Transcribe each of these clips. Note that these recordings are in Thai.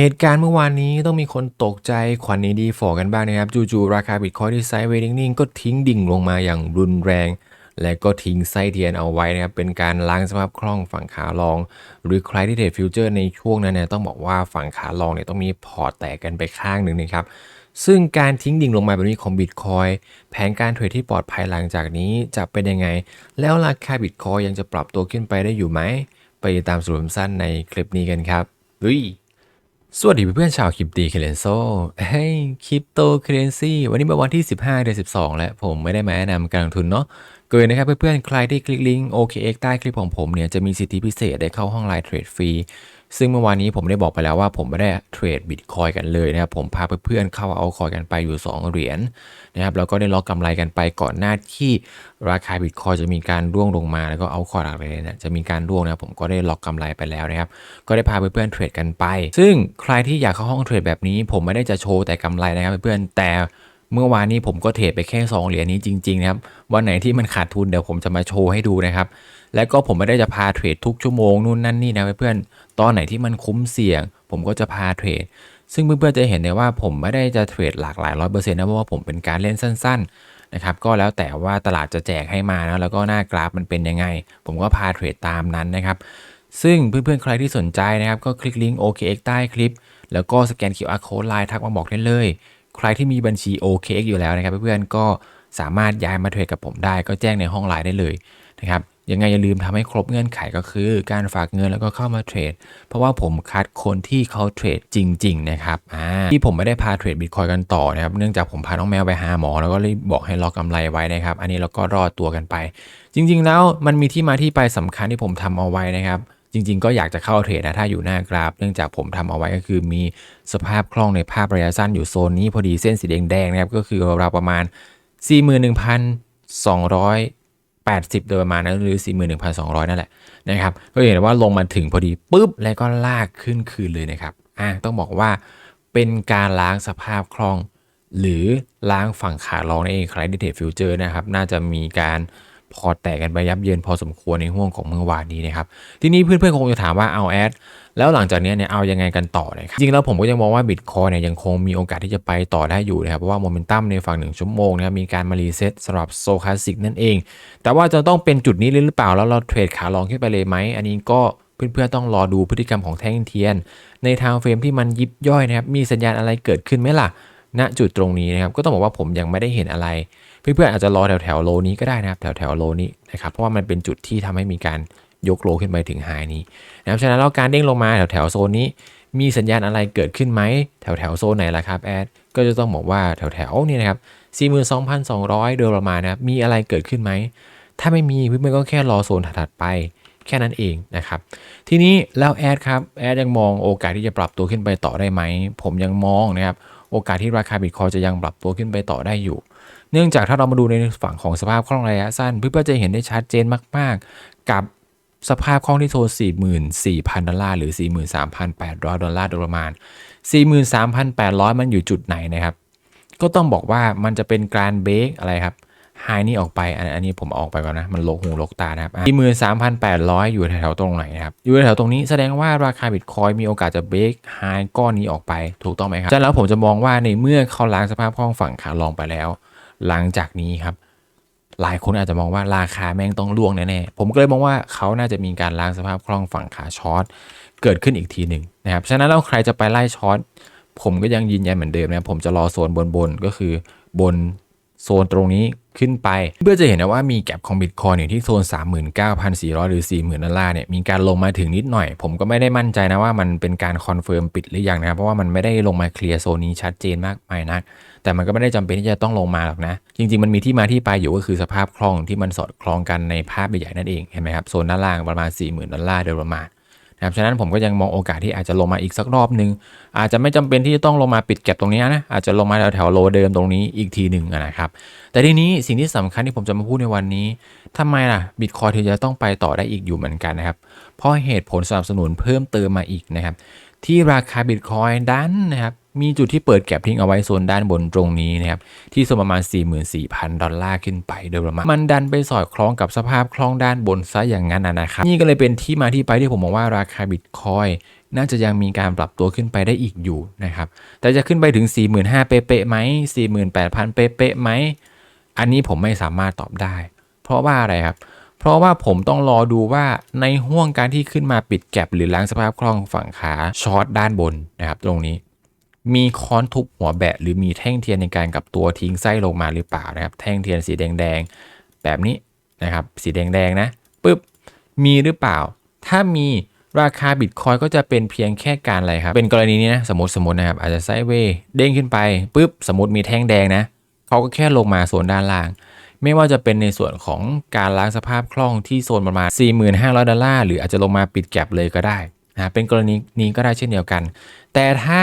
เหตุการณ์เมื่อวานนี้ต้องมีคนตกใจขวัญนี้ดีฟอกันบ้างนะครับ จู่ๆราคาบิตคอยที่ไซด์เวย์นิ่งก็ทิ้งดิ่งลงมาอย่างรุนแรง และก็ทิ้งไส้เทียนเอาไว้นะครับ เป็นการล้างสภาพคล่องฝั่งขาลอง หรือใครที่เทรดฟิวเจอร์ในช่วงนั้นเนี่ยต้องบอกว่าฝั่งขาลองเนี่ยต้องมีพอร์ตแตกกันไปข้างหนึ่งนะครับซึ่งการทิ้งดิ่งลงมาแบบนี้ของบิตคอยแผนการเทรดที่ปลอดภัยหลังจากนี้จะเป็นยังไง แล้วราคาบิตคอยยังจะปรับตัวขึ้นไปได้อยู่ไหมไปติดตามสรุปสั้นในคลิปนี้กันครับลุย สวัสดีเพื่อนชาวคริปตีเคเลนโซเฮ้ยคริปโตเคเรนซีวันนี้เป็นวันที่ 15 เดือน 12 แล้ว ผมไม่ได้มาแนะนำการลงทุนเนาะเกินนะครับเพื่อนๆ ใครที่คลิกลิงก์ OKX ใต้คลิปของผมเนี่ย จะมีสิทธิพิเศษได้เข้าห้องไลน์เทรดฟรี ซึ่งเมื่อวานนี้ผมได้บอกไปแล้วว่าผมไม่ได้เทรดบิตคอยกันเลยนะครับ ผมพาเพื่อนๆเข้าเอาคอยกันไปอยู่ 2 เหรียญนะครับ แล้วก็ได้ล็อกกำไรกันไปก่อนหน้าที่ราคาบิตคอยจะมีการร่วงลงมา แล้วก็เอาคอยหลักเลยเนี่ยจะมีการร่วงนะครับผมก็ได้ล็อกกำไรไปแล้วนะครับ ก็ได้พาเพื่อนๆเทรดกันไป ซึ่งใครที่อยากเข้าห้องเทรดแบบนี้ ผมไม่ได้จะโชว์แต่กำไรนะครับเพื่อนๆแต่ เมื่อวานนี้ผมก็เทรดไปแค่ 2 เหรียญนี้จริงๆนะครับ วันไหนที่มันขาดทุนเดี๋ยวผมจะมาโชว์ให้ดูนะครับ แล้วก็ผมไม่ได้จะพาเทรดทุกชั่วโมงนู่นนั่นนี่นะเพื่อนๆ ตอนไหนที่มันคุ้มเสี่ยง ผมก็จะพาเทรด ซึ่งเพื่อนๆจะเห็นได้ว่าผมไม่ได้จะเทรดหลากหลายร้อยเปอร์เซ็นต์นะเพราะว่าผมเป็นการเล่นสั้น ๆนะครับ ก็แล้วแต่ว่าตลาดจะแจกให้มานะแล้วก็หน้ากราฟมันเป็นยังไง ผมก็พาเทรดตามนั้นนะครับ ซึ่งเพื่อนๆใครที่สนใจนะครับก็คลิกลิงก์ OKX ใต้คลิป แล้วก็สแกน QR code ไลน์ทักมาบอกได้เลย ใครที่มีบัญชี OKX อยู่แล้วนะครับเพื่อนๆก็สามารถย้ายมาเทรดกับผมได้ ก็แจ้งในห้องไลน์ได้เลยนะครับยังไงอย่าลืมทำให้ครบเงื่อนไขก็คือ การฝากเงินแล้วก็เข้ามาเทรด เพราะว่าผมคัดคนที่เขาเทรดจริง ๆ นะครับที่ผมไม่ได้พาเทรดบิตคอยกันต่อนะครับ เนื่องจากผมพาน้องแมวไปหาหมอ แล้วก็เลยบอกให้ล็อกกำไรไว้นะครับ อันนี้เราก็รอดตัวกันไป จริง ๆ แล้วมันมีที่มาที่ไปสำคัญที่ผมทำเอาไว้นะครับ จริง ๆ ก็อยากจะเข้าเทรดนะถ้าอยู่หน้ากราฟ เนื่องจากผมทำเอาไว้ก็คือมีสภาพคล่องในภาพระยะสั้นอยู่โซนนี้พอดีเส้นสีแดงๆนะครับก็คือราวประมาณ 41,280 โดยประมาณนั้นหรือ 41,200 นั่นแหละนะครับ ก็เห็นว่าลงมาถึงพอดีปุ๊บ แล้วก็ลากขึ้นคืนเลยนะครับอะต้องบอกว่าเป็นการล้างสภาพคล่อง หรือล้างฝั่งขาลองนั่นเองใครที่เทรดฟิวเจอร์นะครับ น่าจะมีการ พอแตกกันไปยับเยินพอสมควรในห่วงของเมื่อวานนี้นะครับทีนี้เพื่อนๆคงจะถามว่าเอาแอดแล้วหลังจากนี้เนี่ยเอายังไงกันต่อนะครับจริงๆแล้วผมก็ยังมองว่าบิตคอยเนี่ยยังคงมีโอกาสที่จะไปต่อได้อยู่นะครับเพราะว่าโมเมนตัมในฝั่งหนึ่งชั่วโมงนะครับมีการมารีเซ็ตสำหรับโซคาสิกนั่นเอง แต่ว่าจะต้องเป็นจุดนี้หรือเปล่าแล้วเราเทรดขาลองขึ้นไปเลยไหมอันนี้ก็เพื่อนๆต้องรอดูพฤติกรรมของแท่งเทียน ในทางเฟรมที่มันยิบย่อยนะครับมีสัญญาณอะไรเกิดขึ้นไหมล่ะ ณจุดตรงนี้นะครับก็ต้องบอกว่าผมยังไม่ได้เห็นอะไร เพื่อนๆอาจจะรอแถวแถวโลนี้ก็ได้นะครับแถวแถวโลนี้นะครับเพราะว่ามันเป็นจุดที่ทำให้มีการยกโลขึ้นไปถึงไฮนี้นะครับฉะนั้นแล้วการเด้งลงมาแถวแถวโซนนี้ มีสัญญาณอะไรเกิดขึ้นไหมแถวแถวโซนไหนล่ะครับแอดก็จะต้องบอกว่าแถวแถวนี่นะครับ42,200 โดยประมาณนะครับมีอะไรเกิดขึ้นไหมถ้าไม่มีเพื่อนๆก็แค่รอโซนถัดไปแค่นั้นเองนะครับ ทีนี้แล้วแอดครับแอดยังมองโอกาสที่จะปรับตัวขึ้นไปต่อได้ไหม ผมยังมองนะครับ โอกาสที่ราคาบิตคอยจะยังปรับตัวขึ้นไปต่อได้อยู่ เนื่องจากถ้าเรามาดูในฝั่งของสภาพคล่องระยะสั้นเพื่อนๆจะเห็นได้ชัดเจนมาก ๆ กับสภาพคล่องที่โทร44,000 ดอลลาร์หรือ 43,800 ดอลลาร์โดยประมาณ 43,800 มันอยู่จุดไหนนะครับ ก็ต้องบอกว่ามันจะเป็นการเบรกอะไรครับ ไฮนี่ออกไปอันนี้ผมออกไปก่อนนะ มันลกหูลกตานะครับที่มือสามพันแปดร้อยอยู่แถวๆตรงไหนนะครับ อยู่แถวๆตรงนี้แสดงว่าราคาบิตคอยมีโอกาสจะเบรกไฮก้อนนี้ออกไปถูกต้องไหมครับจากแล้วผมจะมองว่าในเมื่อเขาล้างสภาพคล่องฝั่งขาลองไปแล้ว หลังจากนี้ครับหลายคนอาจจะมองว่าราคาแม่งต้องล่วงแน่ๆ ผมก็เลยมองว่าเขาน่าจะมีการล้างสภาพคล่องฝั่งขาช็อตเกิดขึ้นอีกทีหนึ่งนะครับ ฉะนั้นแล้วใครจะไปไล่ช็อตผมก็ยังยืนยันเหมือนเดิมนะ ผมจะรอโซนบนๆ ก็คือบน โซนตรงนี้ขึ้นไป เพื่อจะเห็นนะว่ามีแก็บของบิตคอยอยู่ที่โซน 39,400 หรือ 40,000 ดอลลาร์เนี่ยมีการลงมาถึงนิดหน่อย ผมก็ไม่ได้มั่นใจนะว่ามันเป็นการคอนเฟิร์มปิดหรือยังนะครับเพราะว่ามันไม่ได้ลงมาเคลียร์โซนนี้ชัดเจนมากมายนัก แต่มันก็ไม่ได้จำเป็นที่จะต้องลงมาหรอกนะ จริง ๆ มันมีที่มาที่ไปอยู่ก็คือสภาพคล่องที่มันสอดคล้องกันในภาพใหญ่ๆนั่นเองเห็นไหมครับโซนด้านล่างประมาณ 40,000 ดอลลาร์โดยประมาณ นะครับฉะนั้นผมก็ยังมองโอกาสที่อาจจะลงมาอีกสักรอบหนึ่งอาจจะไม่จำเป็นที่จะต้องลงมาปิดแก็บตรงนี้นะอาจจะลงมาแถวแถวๆโลเดิมตรงนี้อีกทีหนึ่งนะครับแต่ทีนี้สิ่งที่สำคัญที่ผมจะมาพูดในวันนี้ทำไมล่ะบิตคอยถึงจะต้องไปต่อได้อีกอยู่เหมือนกันนะครับเพราะเหตุผลสนับสนุนเพิ่มเติมมาอีกนะครับ ที่ราคาบิตคอยดันนะครับมีจุดที่เปิดแก็บทิ้งเอาไว้โซนด้านบนตรงนี้นะครับที่โซนประมาณ 44,000 ดอลลาร์ขึ้นไปโดยประมาณมันดันไปสอดคล้องกับสภาพคล้องด้านบนซะอย่างนั้นนะนะครับนี่ก็เลยเป็นที่มาที่ไปที่ผมมองว่าราคาบิตคอยน่าจะยังมีการปรับตัวขึ้นไปได้อีกอยู่นะครับแต่จะขึ้นไปถึง 45,000 เป๊ะๆไหม48,000 เป๊ะๆไหมอันนี้ผมไม่สามารถตอบได้ เพราะว่าอะไรครับ เพราะว่าผมต้องรอดูว่าในห่วงการที่ขึ้นมาปิดแก็บหรือล้างสภาพคล่องฝั่งขาช็อตด้านบนนะครับตรงนี้ มีค้อนทุบหัวแบะหรือมีแท่งเทียนในการกับตัวทิ้งไส้ลงมาหรือเปล่านะครับ แท่งเทียนสีแดงๆแบบนี้นะครับสีแดงๆนะปึ๊บมีหรือเปล่า ถ้ามีราคาบิตคอยก็จะเป็นเพียงแค่การอะไรครับ เป็นกรณีนี้นะ สมมติสมมตินะครับ อาจจะไซเวย์เด้งขึ้นไปปึ๊บสมมติมีแท่งแดงนะเขาก็แค่ลงมาโซนด้านล่าง ไม่ว่าจะเป็นในส่วนของการล้างสภาพคล่องที่โซนประมาณ 4,500 ดอลลาร์หรืออาจจะลงมาปิดแก็บเลยก็ได้นะเป็นกรณีนี้ก็ได้เช่นเดียวกัน แต่ถ้า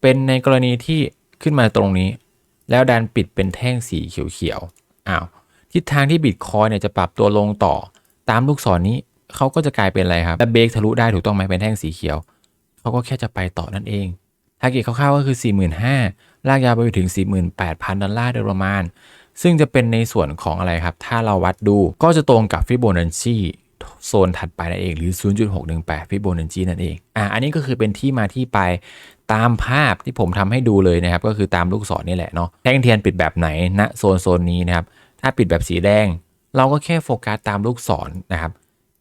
เป็นในกรณีที่ขึ้นมาตรงนี้ แล้วดันปิดเป็นแท่งสีเขียวๆอ้าวทิศทางที่บิตคอยเนี่ยจะปรับตัวลงต่อ ตามลูกศรนนี้เขาก็จะกลายเป็นอะไรครับและเบรกทะลุได้ถูกต้องไหมเป็นแท่งสีเขียวเขาก็แค่จะไปต่อนั่นเองทาร์เก็ตคร่าวๆก็คือ 45,000ลากยาวไปถึง 48,000 ดอลลาร์โดยประมาณ ซึ่งจะเป็นในส่วนของอะไรครับ ถ้าเราวัดดูก็จะตรงกับฟิโบนัชชีโซนถัดไปนั่นเอง หรือ 0.618ฟิโบนัชชีนั่นเอง อะอันนี้ก็คือเป็นที่มาที่ไปตามภาพที่ผมทำให้ดูเลยนะครับ ก็คือตามลูกศรนี่แหละเนาะแท่งเทียนปิดแบบไหนณโซนโซนนี้นะครับ ถ้าปิดแบบสีแดง เราก็แค่โฟกัสตามลูกศรนะครับ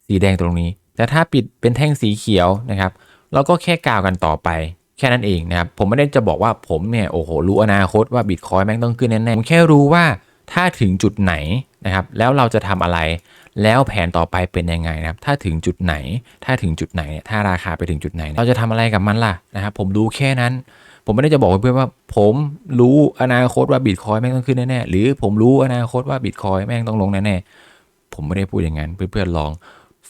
สีแดงตรงนี้ แต่ถ้าปิดเป็นแท่งสีเขียวนะครับ เราก็แค่กาวกันต่อไป แค่นั้นเองนะครับ ผมไม่ได้จะบอกว่าผมเนี่ยโอ้โหรู้อนาคตว่าบิตคอยแม่งต้องขึ้นแน่ๆผมแค่รู้ว่า ถ้าถึงจุดไหนนะครับ แล้วเราจะทำอะไร แล้วแผนต่อไปเป็นยังไงนะครับ ถ้าถึงจุดไหน ถ้าถึงจุดไหนเนี่ยถ้าราคาไปถึงจุดไหน เราจะทำอะไรกับมันล่ะนะครับ ผมรู้แค่นั้น ผมไม่ได้จะบอกเพื่อนว่า ผมรู้อนาคตว่าบิตคอยแม่งต้องขึ้นแน่ๆ หรือผมรู้อนาคตว่าบิตคอยแม่งต้องลงแน่ๆ ผมไม่ได้พูดอย่างนั้น เพื่อนๆลอง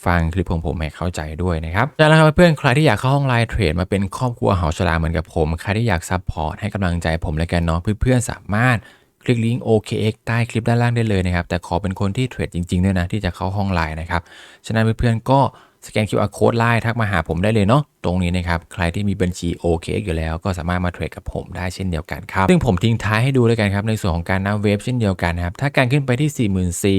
ฟังคลิปของผมให้เข้าใจด้วยนะครับดังนั้นครับเพื่อนใครที่อยากเข้าห้องไลน์เทรดมาเป็นครอบครัวเหาฉลาเหมือนกับผม ใครที่อยากซัพพอร์ตให้กำลังใจผมและกันเนาะเพื่อนๆสามารถ ลิกลิงก์ OKX ใต้คลิปด้านล่างได้เลยนะครับ แต่ขอเป็นคนที่เทรดจริงๆด้วยนะ ที่จะเข้าห้องไลน์นะครับ ฉะนั้นเพื่อนๆก็สแกน QR code ไลน์ทักมาหาผมได้เลยเนาะตรงนี้นะครับใครที่มีบัญชี OKX อยู่แล้วก็สามารถมาเทรดกับผมได้เช่นเดียวกันครับ ซึ่งผมทิ้งท้ายให้ดูเลยกันครับในส่วนของการนับเวฟเช่นเดียวกันนะครับถ้าการขึ้นไปที่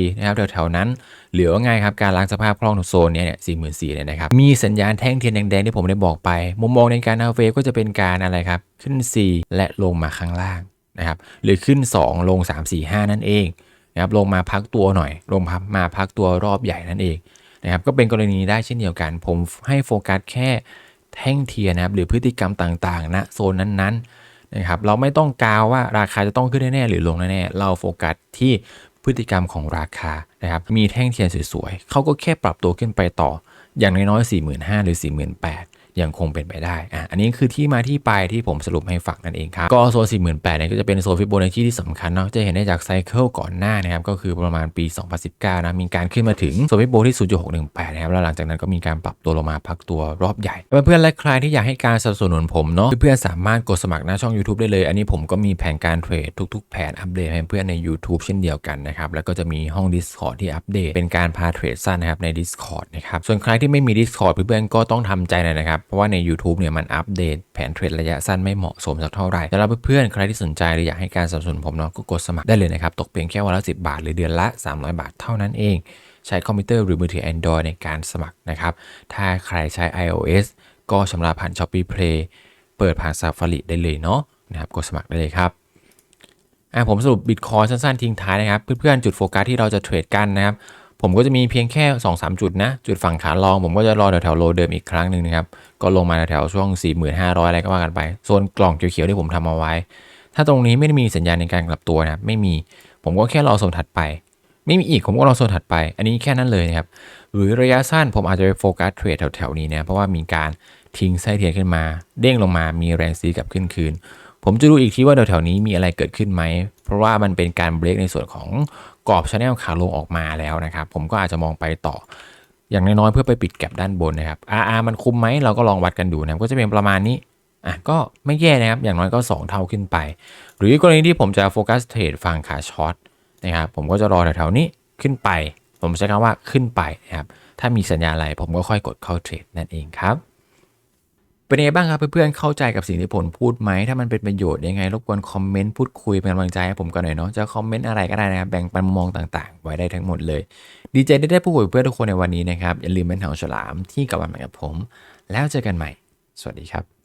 44,000นะครับแถวๆนั้น เหลือว่าไงครับการล้างสภาพคล่องโซนเนี้เนี่ย44,000เนี่ยนะครับมีสัญญาณแท่งเทียนแดงๆที่ผมได้บอกไป มุมมองในการนับเวฟก็จะเป็นการอะไรครับขึ้น 4 และลงมาข้างล่าง นะครับหรือขึ้น 2 ลง 3 4 5 นั่นเองนะครับลงมาพักตัวหน่อย ลงมาพักตัวรอบใหญ่นั่นเองนะครับก็เป็นกรณีได้เช่นเดียวกัน ผมให้โฟกัสแค่แท่งเทียนนะครับหรือพฤติกรรมต่างๆณนะโซนนั้นๆนะครับเราไม่ต้องกาวว่าราคาจะต้องขึ้นแน่ๆหรือลงแน่ๆเราโฟกัสที่พฤติกรรมของราคานะครับมีแท่งเทียนสวยๆเขาก็แค่ปรับตัวขึ้นไปต่ออย่างน้อยๆ45,000หรือ48,000 ยังคงเป็นไปได้อะอันนี้คือที่มาที่ไปที่ผมสรุปให้ฟังนั่นเองครับ ก็โซน48,000เนี่ยก็จะเป็นโซนฟิโบนัชชีที่สำคัญเนาะจะเห็นได้จากไซเคิลก่อนหน้านะครับก็คือประมาณปี 2019 นะมีการขึ้นมาถึงโซนฟิโบที่ 0.618 นะครับแล้วหลังจากนั้นก็มีการปรับตัวลงมาพักตัวรอบใหญ่ เพื่อนๆและใครที่อยากให้การสนับสนุนผมเนาะเพื่อนๆสามารถกดสมัครหน้าช่อง YouTube ได้เลย อันนี้ผมก็มีแผนการเทรดทุก ๆ แผนอัปเดตให้เพื่อนใน YouTube เช่นเดียวกันนะครับแล้วก็จะมีห้อง Discord ที่อัปเดตเป็นการพาเทรดสั้นนะครับใน Discord นะครับส่วนใครที่ไม่มี Discord เพื่อนๆก็ต้องทำใจหน่อยนะครับเพราะว่าใน YouTube เนี่ยมันอัปเดตแผนเทรดระยะสั้นไม่เหมาะสมสักเท่าไหร่แต่เราเพื่อนๆใครที่สนใจหรืออยากให้การสนับสนุนผมเนาะก็กดสมัครได้เลยนะครับตกเพียงแค่วันละ10 บาท หรือเดือนละ 300 บาทเท่านั้นเอง ใช้คอมพิวเตอร์หรือมือถือ Android ในการสมัครนะครับถ้าใครใช้ iOS ก็ชำระผ่าน Shopee Play เปิดผ่าน Safari ได้เลยเนาะนะครับกดสมัครได้เลยครับอะผมสรุปบิตคอยสั้นๆทิ้งท้ายนะครับ เพื่อนๆจุดโฟกัสที่เราจะเทรดกันนะครับ ผมก็จะมีเพียงแค่ 2-3 จุดนะ จุดฝั่งขาลอง ผมก็จะรอแถวๆโลเดิมอีกครั้งหนึ่งนะครับ ก็ลงมาแถวๆช่วง 4,500 อะไรก็ว่ากันไปโซนกล่องเขียวๆที่ผมทำเอาไว้ ถ้าตรงนี้ไม่ได้มีสัญญาณในการกลับตัวนะครับไม่มีผมก็แค่รอโซนถัดไป ไม่มีอีกผมก็รอโซนถัดไป อันนี้แค่นั้นเลยนะครับหรือระยะสั้นผมอาจจะไปโฟกัสเทรดแถวๆนี้นะเพราะว่ามีการทิ้งไส้เทียนขึ้นมา เด้งลงมามีแรงซื้อกลับขึ้นคืนผมจะดูอีกทีว่าแถวๆนี้มีอะไรเกิดขึ้นไหม เพราะว่ามันเป็นการเบรกในส่วนของ กรอบชแนลขาลงออกมาแล้วนะครับ ผมก็อาจจะมองไปต่อ อย่างน้อยๆเพื่อไปปิดแก็บด้านบนนะครับ RR มันคุ้มไหมเราก็ลองวัดกันดูนะก็จะเป็นประมาณนี้อะก็ไม่แย่นะครับ อย่างน้อยก็ 2 เท่าขึ้นไป หรือกรณีที่ผมจะโฟกัสเทรดฝั่งขาช็อตนะครับผมก็จะรอแถวๆนี้ขึ้นไป ผมใช้คำว่าขึ้นไปนะครับถ้ามีสัญญาอะไรผมก็ค่อยกดเข้าเทรดนั่นเองครับ เป็นยังไงบ้างครับเพื่อนๆ เข้าใจกับสิ่งที่ผมพูดไหม ถ้ามันเป็นประโยชน์ยังไง รบกวนคอมเมนต์พูดคุยเป็นกำลังใจให้ผมกันหน่อยเนาะ จะคอมเมนต์อะไรก็ได้นะครับ แบ่งปันมุมมองต่างๆ ไว้ได้ทั้งหมดเลย ดีใจได้ได้พูดคุยกับเพื่อนทุกคนในวันนี้นะครับ อย่าลืมเป็นแถวฉลามที่กลับมาใหม่กับผม แล้วเจอกันใหม่ สวัสดีครับ